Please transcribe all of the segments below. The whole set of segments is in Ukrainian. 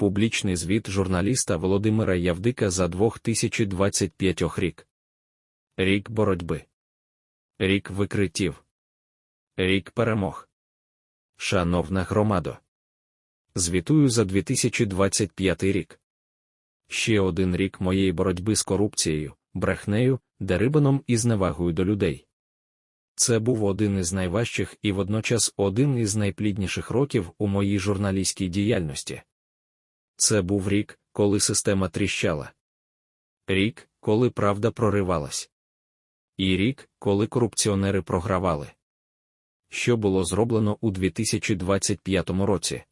Публічний звіт журналіста Володимира Явдика за 2025 рік. Рік боротьби. Рік викриттів. Рік перемог. Шановна громадо. Звітую за 2025 рік. Ще один рік моєї боротьби з корупцією, брехнею, дерибаном і зневагою до людей. Це був один із найважчих і водночас один із найплідніших років у моїй журналістській діяльності. Це був рік, коли система тріщала. Рік, коли правда проривалась. І рік, коли корупціонери програвали. Що було зроблено у 2025 році?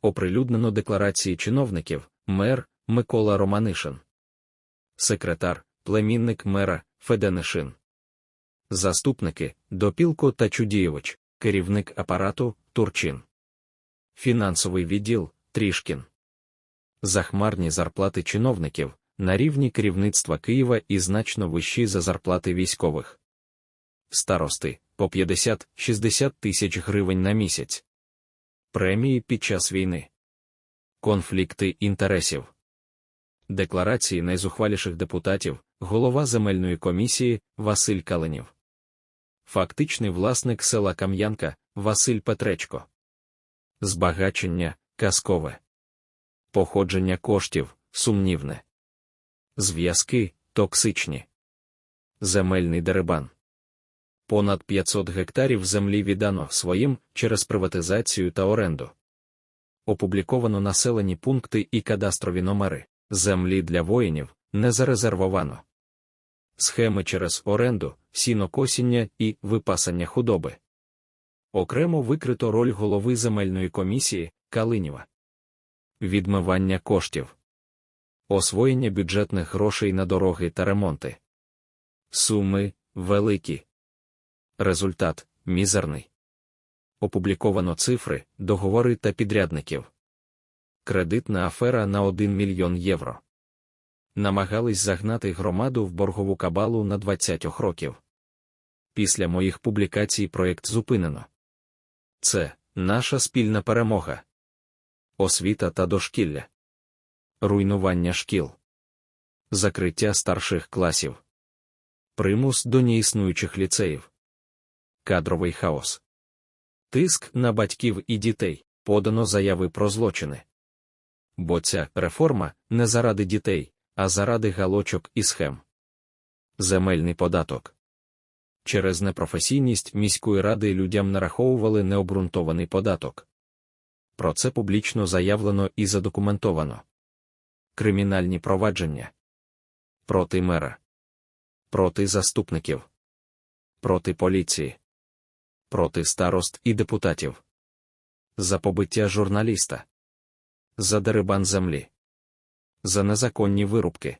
Оприлюднено декларації чиновників, мер Микола Романишин, секретар, племінник мера Феденишин, заступники Допілко та Чудієвич, керівник апарату Турчин, фінансовий відділ Трішкін захмарні зарплати чиновників на рівні керівництва Києва і значно вищі за зарплати військових. Старости по 50-60 тисяч гривень на місяць. Премії під час війни. Конфлікти інтересів. Декларації найзухваліших депутатів, голова земельної комісії Василь Каленів. Фактичний власник села Кам'янка Василь Петречко. Збагачення казкове походження коштів сумнівне. Зв'язки токсичні. Земельний деребан. Понад 500 гектарів землі віддано своїм через приватизацію та оренду. Опубліковано населені пункти і кадастрові номери. Землі для воїнів не зарезервовано. Схеми через оренду, сінокосіння і випасання худоби. Окремо викрито роль голови земельної комісії Калиніва відмивання коштів, освоєння бюджетних грошей на дороги та ремонти. Суми великі. Результат мізерний. Опубліковано цифри, договори та підрядників. Кредитна афера на 1 мільйон євро. Намагались загнати громаду в боргову кабалу на 20 років. Після моїх публікацій проєкт зупинено. Це наша спільна перемога освіта та дошкілля, руйнування шкіл, закриття старших класів, примус до неіснуючих ліцеїв, кадровий хаос, тиск на батьків і дітей, подано заяви про злочини. Бо ця реформа не заради дітей, а заради галочок і схем. Земельний податок. Через непрофесійність міської ради людям нараховували необґрунтований податок. Про це публічно заявлено і задокументовано. Кримінальні провадження проти мера, проти заступників, проти поліції, проти старост і депутатів, за побиття журналіста, за дерибан землі, за незаконні вирубки,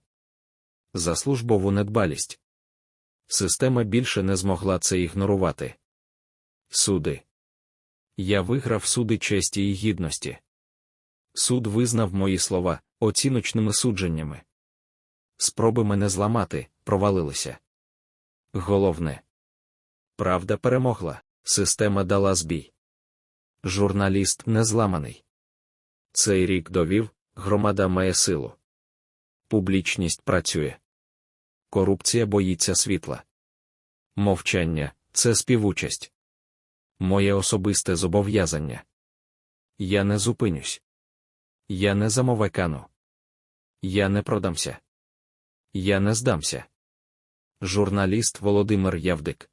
за службову недбалість. Система більше не змогла це ігнорувати. Суди. Я виграв суди честі і гідності. Суд визнав мої слова оціночними судженнями. Спроби мене зламати, провалилися. Головне. Правда перемогла, система дала збій. Журналіст не зламаний. Цей рік довів, громада має силу. Публічність працює. Корупція боїться світла. Мовчання це співучасть моє особисте зобов'язання. Я не зупинюсь. Я не замовекану. Я не продамся. Я не здамся. Журналіст Володимир Явдик.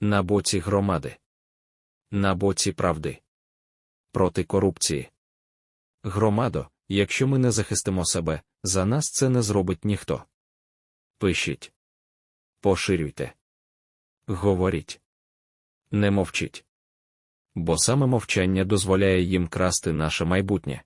На боці громади. На боці правди. Проти корупції. Громадо, якщо ми не захистимо себе, за нас це не зробить ніхто. Пишіть. Поширюйте. Говоріть не мовчить. Бо саме мовчання дозволяє їм красти наше майбутнє.